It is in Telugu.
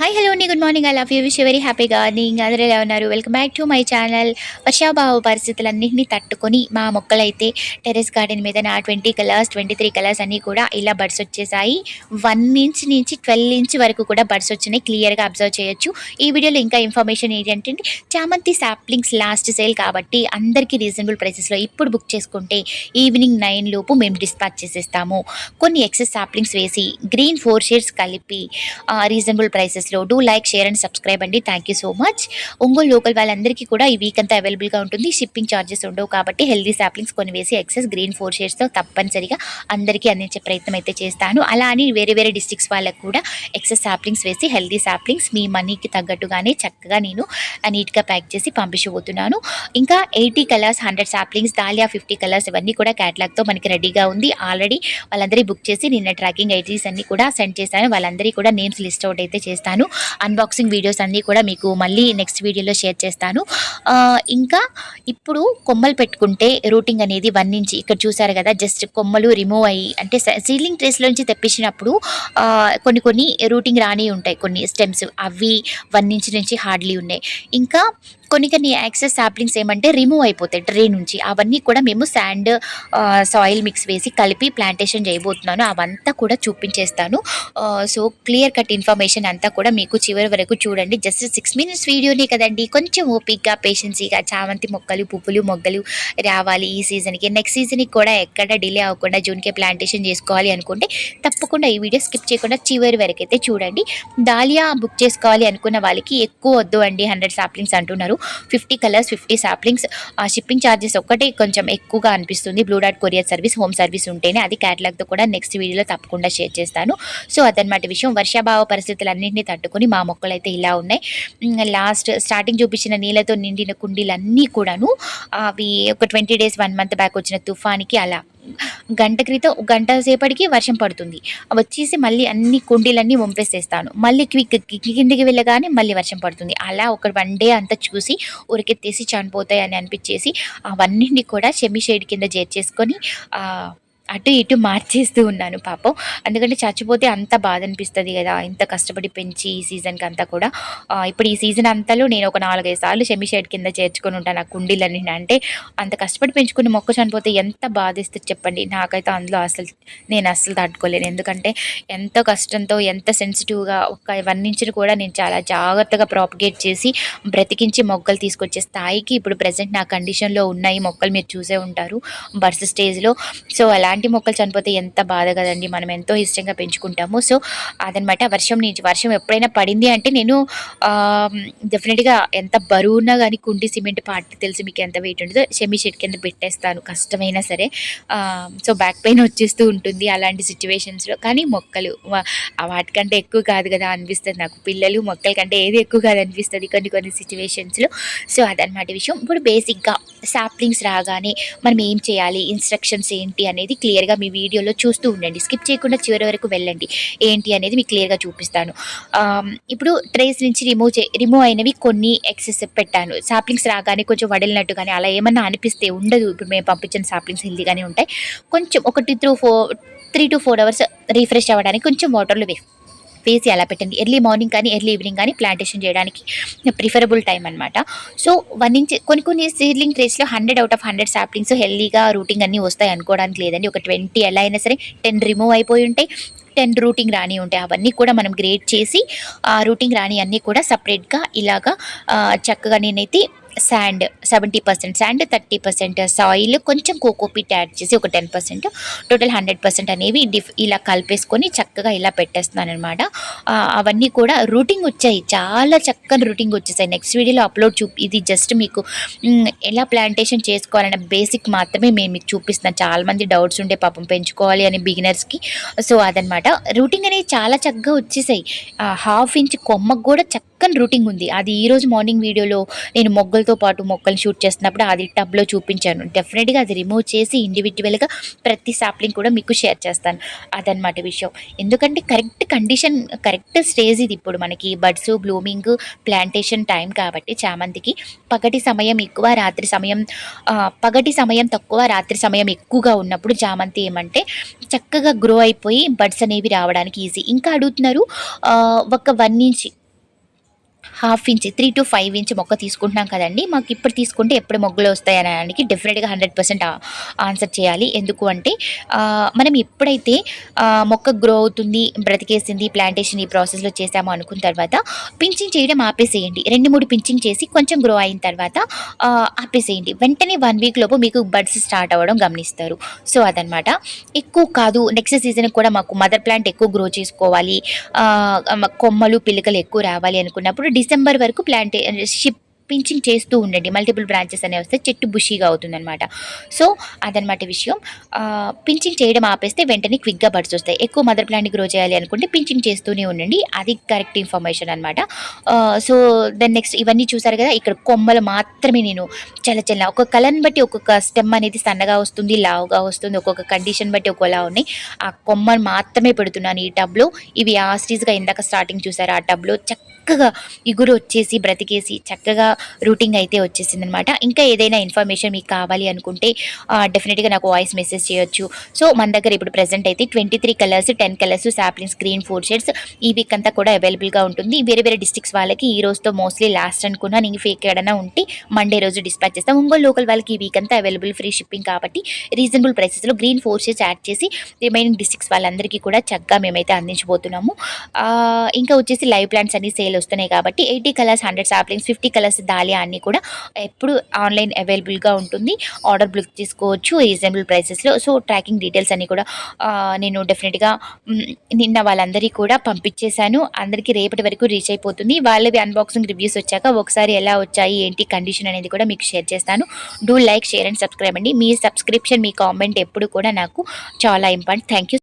హాయ్ హలో అండి good morning I love you wish very హ్యాపీగా గార్డెనింగ్ అందరూ ఎలా ఉన్నారు? Welcome back to my channel వర్షాభావ పరిస్థితులన్నింటినీ తట్టుకొని మా మొక్కలైతే టెరెస్ గార్డెన్ మీద నా twenty colours twenty three colours అన్నీ కూడా ఇలా బడ్స్ వచ్చేసాయి. వన్ ఇంచ్ నుంచి ట్వెల్వ్ ఇంచ్ వరకు కూడా బడ్స్ వచ్చినాయి. క్లియర్గా అబ్జర్వ్ చేయొచ్చు. ఈ వీడియోలో ఇంకా ఇన్ఫర్మేషన్ ఏంటంటే చామంతి సాప్లింగ్స్ లాస్ట్ సేల్ కాబట్టి అందరికీ రీజనబుల్ ప్రైసెస్లో ఇప్పుడు బుక్ చేసుకుంటే ఈవినింగ్ నైన్ లోపు మేము డిస్పాచ్ చేసేస్తాము. కొన్ని ఎక్సెస్ సాప్లింగ్స్ వేసి గ్రీన్ ఫోర్ షేడ్స్ కలిపి reasonable prices ప్రైసెస్లో do like share and subscribe అండి. Thank you so much Ongole local వాళ్ళందరికీ కూడా ఈ వీక్ అంతా అవైలబుల్గా ఉంటుంది. షిప్పింగ్ ఛార్జెస్ ఉండవు కాబట్టి హెల్దీ సాప్లింగ్స్ కొన్ని వేసి ఎక్సెస్ గ్రీన్ ఫోర్ షేర్స్తో తప్పనిసరిగా అందరికీ అందించే ప్రయత్నం అయితే చేస్తాను. అలా అని వేరే వేరే డిస్ట్రిక్ట్స్ వాళ్ళకు కూడా ఎక్సెస్ సాప్లింగ్స్ వేసి హెల్దీ సాప్లింగ్స్ మీ మనీకి తగ్గట్టుగానే చక్కగా నేను నీట్గా ప్యాక్ చేసి పంపించబోతున్నాను. ఇంకా eighty colours hundred saplings dahlia fifty colours ఇవన్నీ కూడా క్యాటలాగ్తో మనకి రెడీగా ఉంది. ఆల్రెడీ వాళ్ళందరి బుక్ చేసి నిన్న ట్రాకింగ్ ఐటీస్ అన్ని కూడా సెండ్ చేశాను. వాళ్ళందరికీ కూడా నేమ్స్ లిస్ట్ అవుట్ అయితే చేస్తాను. అన్బాక్సింగ్ వీడియోస్ అన్నీ కూడా మీకు మళ్ళీ నెక్స్ట్ వీడియోలో షేర్ చేస్తాను. ఇంకా ఇప్పుడు కొమ్మలు పెట్టుకుంటే రూటింగ్ అనేది వన్ నుంచి ఇక్కడ చూసారు కదా జస్ట్ కొమ్మలు రిమూవ్ అయ్యి అంటే సీలింగ్ ట్రేస్లోంచి తెప్పించినప్పుడు కొన్ని కొన్ని రూటింగ్ రాని ఉంటాయి కొన్ని స్టెమ్స్ అవి వన్ ఇంచ్ నుంచి హార్డ్లీ ఉన్నాయి. ఇంకా కొన్ని కొన్ని యాక్సెస్ సాప్లింగ్స్ ఏమంటే రిమూవ్ అయిపోతాయి ట్రే నుంచి. అవన్నీ కూడా మేము శాండ్ సాయిల్ మిక్స్ వేసి కలిపి ప్లాంటేషన్ చేయబోతున్నాను. అవంతా కూడా చూపించేస్తాను. సో క్లియర్ కట్ ఇన్ఫర్మేషన్ అంతా కూడా మీకు చివరి వరకు చూడండి. జస్ట్ సిక్స్ మినిట్స్ వీడియోనే కదండి. కొంచెం ఓపిక్గా పేషెన్సీగా చామంతి మొక్కలు పువ్వులు మొగ్గలు రావాలి ఈ సీజన్కి నెక్స్ట్ సీజన్కి కూడా ఎక్కడ డిలే అవ్వకుండా జూన్కే ప్లాంటేషన్ చేసుకోవాలి అనుకుంటే తప్పకుండా ఈ వీడియో స్కిప్ చేయకుండా చివరి వరకు అయితే చూడండి. దాలియా బుక్ చేసుకోవాలి అనుకున్న వాళ్ళకి ఎక్కువ వద్దు అండి హండ్రెడ్ సాప్లింగ్స్ అంటున్నారు. ఫిఫ్టీ కలర్స్ ఫిఫ్టీ సాప్లింగ్స్ ఆ షిప్పింగ్ ఛార్జెస్ ఒక్కటే కొంచెం ఎక్కువగా అనిపిస్తుంది. బ్లూ డాట్ కొరియర్ సర్వీస్ హోమ్ సర్వీస్ ఉంటేనే అది క్యాటలాగ్తో కూడా నెక్స్ట్ వీడియోలో తప్పకుండా షేర్ చేస్తాను. సో అదనమాట విషయం. వర్షాభావ పరిస్థితులన్నింటినీ తట్టుకుని మా మొక్కలు అయితే ఇలా ఉన్నాయి. లాస్ట్ స్టార్టింగ్ చూపించిన నీళ్ళతో నిండిన కుండీలన్నీ కూడాను అవి ఒక twenty days one month back వచ్చిన తుఫానికి అలా గంట క్రితం గంట సేపటికి వర్షం పడుతుంది. వచ్చేసి మళ్ళీ అన్ని కుండీలన్నీ వంపేసేస్తాను మళ్ళీ క్విక్ కిందికి వెళ్ళగానే మళ్ళీ వర్షం పడుతుంది. అలా ఒక వన్ డే అంతా చూసి ఉరికెత్తేసి చనిపోతాయి అని అనిపించేసి అవన్నింటినీ కూడా షెమి షేడ్ కింద చేర్చేసుకొని అటు ఇటు మార్చేస్తూ ఉన్నాను పాపం. ఎందుకంటే చచ్చిపోతే అంత బాధ అనిపిస్తుంది కదా ఇంత కష్టపడి పెంచి ఈ సీజన్కి అంతా కూడా. ఇప్పుడు ఈ సీజన్ అంతలో నేను ఒక నాలుగైదు సార్లు షెమి కింద చేర్చుకొని ఉంటాను ఆ కుండీలన్నీ. అంటే అంత కష్టపడి పెంచుకుని మొక్క చనిపోతే ఎంత బాధిస్తుంది చెప్పండి. నాకైతే అందులో అసలు నేను అస్సలు తట్టుకోలేను ఎందుకంటే ఎంత కష్టంతో ఎంత సెన్సిటివ్గా ఒక వన్ కూడా నేను చాలా జాగ్రత్తగా ప్రాపగేట్ చేసి బ్రతికించి మొక్కలు తీసుకొచ్చే స్థాయికి ఇప్పుడు ప్రజెంట్ నా కండిషన్లో ఉన్నాయి మొక్కలు మీరు చూసే ఉంటారు. బర్స్ స్టేజ్లో. సో అలాంటి మొక్కలు చనిపోతే ఎంత బాధ కదండి. మనం ఎంతో ఇష్టంగా పెంచుకుంటాము. సో అదనమాట వర్షం నుంచి వర్షం ఎప్పుడైనా పడింది అంటే నేను డెఫినెట్గా ఎంత బరువున్నా కానీ కుండి సిమెంట్ పార్టీ తెలిసి మీకు ఎంత వెయిట్ ఉంటుందో. షెమి షెడ్ కింద పెట్టేస్తాను. కష్టమైనా సరే. సో బ్యాక్ పెయిన్ వచ్చేస్తూ ఉంటుంది అలాంటి సిచ్యువేషన్స్లో. కానీ మొక్కలు వాటికంటే ఎక్కువ కాదు కదా అనిపిస్తుంది నాకు. పిల్లలు మొక్కల కంటే ఏది ఎక్కువ కాదు అనిపిస్తుంది కొన్ని కొన్ని సిచ్యువేషన్స్లో. సో అదనమాట విషయం. ఇప్పుడు బేసిక్గా సాప్లింగ్స్ రాగానే మనం ఏం చేయాలి? ఇన్స్ట్రక్షన్స్ ఏంటి అనేది క్లియర్గా మీ వీడియోలో చూస్తూ ఉండండి. స్కిప్ చేయకుండా చివరి వరకు వెళ్ళండి. ఏంటి అనేది మీకు క్లియర్గా చూపిస్తాను. ఇప్పుడు ట్రేస్ నుంచి రిమూవ్ చే రిమూవ్ అయినవి కొన్ని ఎక్సెస్ పెట్టాను. సాప్లింగ్స్ రాగానే కొంచెం వడిలినట్టు కానీ అలా ఏమన్నా అనిపిస్తే ఉండదు. ఇప్పుడు మేము పంపించిన సాప్లింగ్స్ హెల్దీగానే ఉంటాయి. కొంచెం ఒకటి through four three to four hours refresh అవ్వడానికి కొంచెం వాటర్లో వేస్తాను వేసి అలా పెట్టండి. ఎర్లీ మార్నింగ్ కానీ ఎర్లీ ఈవినింగ్ కానీ ప్లాంటేషన్ చేయడానికి ప్రిఫరబుల్ టైం అనమాట సో వన్ ఇంచ్ కొన్ని కొన్ని seedling ట్రేస్లో hundred out of hundred saplings హెల్దీగా రూటింగ్ అన్నీ వస్తాయి అనుకోవడానికి లేదండి. ఒక ట్వంటీ ఎలా అయినా సరే టెన్ రిమూవ్ అయిపోయి ఉంటాయి. టెన్ రూటింగ్ రాని ఉంటాయి. అవన్నీ కూడా మనం గ్రేడ్ చేసి ఆ రూటింగ్ రాని అన్నీ కూడా సపరేట్గా ఇలాగా చక్కగా నేనైతే sand seventy percent sand thirty percent soil కొంచెం కోకోపీట్ యాడ్ చేసి ఒక ten percent total hundred percent అనేవి డిఫ్ ఇలా కలిపేసుకొని చక్కగా ఇలా పెట్టేస్తున్నాను అనమాట అవన్నీ కూడా రూటింగ్ వచ్చాయి. చాలా చక్కని రూటింగ్ వచ్చేసాయి. నెక్స్ట్ వీడియోలో అప్లోడ్ చూ ఇది జస్ట్ మీకు ఎలా ప్లాంటేషన్ చేసుకోవాలన్న బేసిక్ మాత్రమే మేము మీకు చూపిస్తున్నాం. చాలా మంది డౌట్స్ ఉండే పాపం పెంచుకోవాలి అని బిగినర్స్కి సో అదనమాట రూటింగ్ అనేది చాలా చక్కగా వచ్చేసాయి. హాఫ్ ఇంచ్ కొమ్మకు కూడా చక్క చక్కని రూటింగ్ ఉంది. అది ఈ రోజు మార్నింగ్ వీడియోలో నేను మొగ్గలతో పాటు మొక్కలు షూట్ చేస్తున్నప్పుడు అది టబ్లో చూపించాను. డెఫినెట్గా అది రిమూవ్ చేసి ఇండివిజువల్గా ప్రతి సాప్లింగ్ కూడా మీకు షేర్ చేస్తాను. అదనమాట విషయం. ఎందుకంటే కరెక్ట్ కండిషన్ కరెక్ట్ స్టేజ్ ఇది ఇప్పుడు మనకి. బడ్స్ బ్లూమింగ్ ప్లాంటేషన్ టైం కాబట్టి చామంతికి పగటి సమయం ఎక్కువ రాత్రి సమయం పగటి సమయం తక్కువ రాత్రి సమయం ఎక్కువగా ఉన్నప్పుడు చామంతి ఏమంటే చక్కగా గ్రో అయిపోయి బడ్స్ అనేవి రావడానికి ఈజీ ఇంకా అడుగుతున్నారు ఒక one inch half inch three to five inch మొక్క తీసుకుంటున్నాం కదండి. మాకు ఇప్పుడు తీసుకుంటే ఎప్పుడు మొగ్గలు వస్తాయి అనడానికి డెఫినెట్గా హండ్రెడ్ పర్సెంట్ ఆన్సర్ చేయాలి. ఎందుకు అంటే మనం ఎప్పుడైతే మొక్క గ్రో అవుతుంది బ్రతికేసింది ప్లాంటేషన్ ఈ ప్రాసెస్లో చేసాము అనుకున్న తర్వాత పించింగ్ చేయడం ఆపేసేయండి. రెండు మూడు పించింగ్ చేసి కొంచెం గ్రో అయిన తర్వాత ఆపేసేయండి. వెంటనే వన్ వీక్ లోపు మీకు బడ్స్ స్టార్ట్ అవ్వడం గమనిస్తారు. సో అదనమాట ఎక్కువ కాదు నెక్స్ట్ సీజన్ కూడా మాకు మదర్ ప్లాంట్ ఎక్కువ గ్రో చేసుకోవాలి. కొమ్మలు పిల్లకలు ఎక్కువ రావాలి అనుకున్నప్పుడు డిసెంబర్ వరకు ప్లాంట్ షిప్ పించింగ్ చేస్తూ ఉండండి. మల్టిపుల్ బ్రాంచెస్ అనేవి వస్తే చెట్టు బుషీగా అవుతుందన్నమాట. సో అదనమాట విషయం. పించింగ్ చేయడం ఆపేస్తే వెంటనే క్విక్గా బడ్స్ వస్తాయి. ఎక్కువ మదర్ ప్లాంట్ గ్రో చేయాలి అనుకుంటే పించింగ్ చేస్తూనే ఉండండి. అది కరెక్ట్ ఇన్ఫర్మేషన్ అనమాట సో దెన్ నెక్స్ట్ ఇవన్నీ చూసారు కదా? ఇక్కడ కొమ్మలు మాత్రమే నేను చల్ల చల్ల ఒక కలర్ని బట్టి ఒక్కొక్క స్టెమ్ అనేది సన్నగా వస్తుంది లావుగా వస్తుంది. ఒక్కొక్క కండిషన్ బట్టి ఒక్కోలా ఉన్నాయి. ఆ కొమ్మను మాత్రమే పెడుతున్నాను ఈ టబ్లో. ఇవి ఆస్టీస్గా ఇందాక స్టార్టింగ్ చూసారు. ఆ టబ్లో చక్కగా ఇగురు వచ్చేసి బ్రతికేసి చక్కగా రూటింగ్ అయితే వచ్చేసింది అనమాట ఇంకా ఏదైనా ఇన్ఫర్మేషన్ మీకు కావాలి అనుకుంటే డెఫినెట్గా నాకు వాయిస్ మెసేజ్ చేయొచ్చు. సో మన దగ్గర ఇప్పుడు ప్రెసెంట్ అయితే twenty three colours ten colours saplings green four shades ఈ వీక్ అంతా కూడా అవైలబుల్గా ఉంటుంది. వేరే వేరే డిస్ట్రిక్ట్స్ వాళ్ళకి ఈ రోజుతో మోస్ట్లీ లాస్ట్ అనుకున్నా నేను ఫేక్ ఏడైనా ఉంటే మండే రోజు డిస్పాచ్ చేస్తాం. ఒంగోలు లోకల్ వాళ్ళకి ఈ వీక్ అంతా అవైలబుల్ ఫ్రీ షిప్పింగ్ కాబట్టి రీజనబుల్ ప్రైసెస్లో గ్రీన్ ఫోర్ షేడ్స్ యాడ్ చేసి రిమైనింగ్ డిస్ట్రిక్ట్స్ వాళ్ళందరికీ కూడా చక్కగా మేమైతే అందించబోతున్నాము. ఇంకా వచ్చేసి లైవ్ ప్లాంట్స్ అన్ని సేల్ వస్తున్నాయి కాబట్టి eighty colours hundred saplings fifty colours dahlia అన్ని కూడా ఎప్పుడు ఆన్లైన్ అవైలబుల్గా ఉంటుంది. ఆర్డర్ బుక్ చేసుకోవచ్చు రీజనబుల్ ప్రైసెస్లో. సో ట్రాకింగ్ డీటెయిల్స్ అన్ని కూడా నేను డెఫినెట్గా నిన్న వాళ్ళందరికీ కూడా పంపించేశాను. అందరికీ రేపటి వరకు రీచ్ అయిపోతుంది. వాళ్ళవి అన్బాక్సింగ్ రివ్యూస్ వచ్చాక ఒకసారి ఎలా వచ్చాయి ఏంటి కండిషన్ అనేది కూడా మీకు షేర్ చేస్తాను. Do like share and subscribe అండి. మీ సబ్స్క్రిప్షన్ మీ కామెంట్ ఎప్పుడు కూడా నాకు చాలా ఇంపార్టెంట్. Thank you